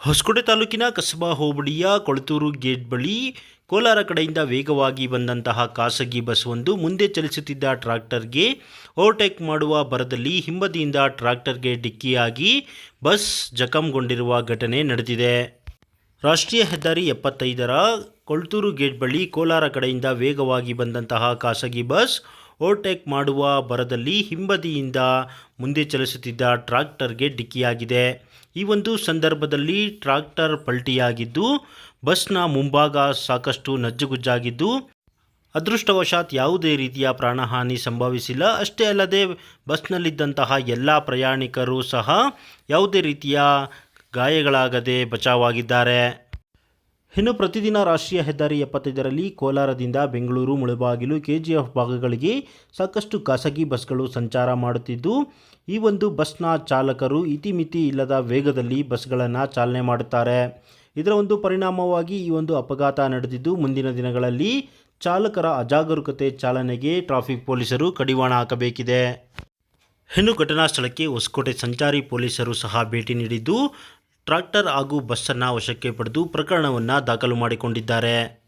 ಹೊಸಕೋಟೆ ತಾಲೂಕಿನ ಕಸಬಾ ಹೋಬಳಿಯ ಕೊಳತೂರು ಗೇಟ್ ಬಳಿ ಕೋಲಾರ ಕಡೆಯಿಂದ ವೇಗವಾಗಿ ಬಂದಂತಹ ಖಾಸಗಿ ಬಸ್ ಒಂದು ಮುಂದೆ ಚಲಿಸುತ್ತಿದ್ದ ಟ್ರಾಕ್ಟರ್ಗೆ ಓವರ್ಟೇಕ್ ಮಾಡುವ ಭರದಲ್ಲಿ ಹಿಂಬದಿಯಿಂದ ಟ್ರಾಕ್ಟರ್ಗೆ ಡಿಕ್ಕಿಯಾಗಿ ಬಸ್ ಜಖಂಗೊಂಡಿರುವ ಘಟನೆ ನಡೆದಿದೆ. ರಾಷ್ಟ್ರೀಯ ಹೆದ್ದಾರಿ ಎಪ್ಪತ್ತೈದರ ಕೊಳ್ತೂರು ಗೇಟ್ ಬಳಿ ಕೋಲಾರ ಕಡೆಯಿಂದ ವೇಗವಾಗಿ ಬಂದಂತಹ ಖಾಸಗಿ ಬಸ್ ಓವರ್ಟೇಕ್ ಮಾಡುವ ಭರದಲ್ಲಿ ಹಿಂಬದಿಯಿಂದ ಮುಂದೆ ಚಲಿಸುತ್ತಿದ್ದ ಟ್ರಾಕ್ಟರ್ಗೆ ಡಿಕ್ಕಿಯಾಗಿದೆ. ಈ ಒಂದು ಸಂದರ್ಭದಲ್ಲಿ ಟ್ರಾಕ್ಟರ್ ಪಲ್ಟಿಯಾಗಿದ್ದು, ಬಸ್ನ ಮುಂಭಾಗ ಸಾಕಷ್ಟು ನಜ್ಜುಗುಜ್ಜಾಗಿದ್ದು, ಅದೃಷ್ಟವಶಾತ್ ಯಾವುದೇ ರೀತಿಯ ಪ್ರಾಣಹಾನಿ ಸಂಭವಿಸಿಲ್ಲ. ಅಷ್ಟೇ ಅಲ್ಲದೆ, ಬಸ್ನಲ್ಲಿದ್ದಂತಹ ಎಲ್ಲ ಪ್ರಯಾಣಿಕರು ಸಹ ಯಾವುದೇ ರೀತಿಯ ಗಾಯಗಳಾಗದೆ ಬಚಾವಾಗಿದ್ದಾರೆ ಇನ್ನು ಪ್ರತಿದಿನ ರಾಷ್ಟ್ರೀಯ ಹೆದ್ದಾರಿ ಎಪ್ಪತ್ತೈದರಲ್ಲಿ ಕೋಲಾರದಿಂದ ಬೆಂಗಳೂರು, ಮುಳಬಾಗಿಲು, ಕೆಜಿಎಫ್ ಭಾಗಗಳಿಗೆ ಸಾಕಷ್ಟು ಖಾಸಗಿ ಬಸ್ಗಳು ಸಂಚಾರ ಮಾಡುತ್ತಿದ್ದು, ಈ ಒಂದು ಬಸ್ನ ಚಾಲಕರು ಇತಿಮಿತಿ ಇಲ್ಲದ ವೇಗದಲ್ಲಿ ಬಸ್ಗಳನ್ನು ಚಾಲನೆ ಮಾಡುತ್ತಾರೆ. ಇದರ ಒಂದು ಪರಿಣಾಮವಾಗಿ ಈ ಒಂದು ಅಪಘಾತ ನಡೆದಿದ್ದು, ಮುಂದಿನ ದಿನಗಳಲ್ಲಿ ಚಾಲಕರ ಅಜಾಗರೂಕತೆ ಚಾಲನೆಗೆ ಟ್ರಾಫಿಕ್ ಪೊಲೀಸರು ಕಡಿವಾಣ ಹಾಕಬೇಕಿದೆ. ಇನ್ನು ಘಟನಾ ಸ್ಥಳಕ್ಕೆ ಹೊಸಕೋಟೆ ಸಂಚಾರಿ ಪೊಲೀಸರು ಸಹ ಭೇಟಿ ನೀಡಿದ್ದು ಟ್ರಾಕ್ಟರ್ ಹಾಗೂ ಬಸ್ಸನ್ನು ವಶಕ್ಕೆ ಪಡೆದು ಪ್ರಕರಣವನ್ನು ದಾಖಲು ಮಾಡಿಕೊಂಡಿದ್ದಾರೆ.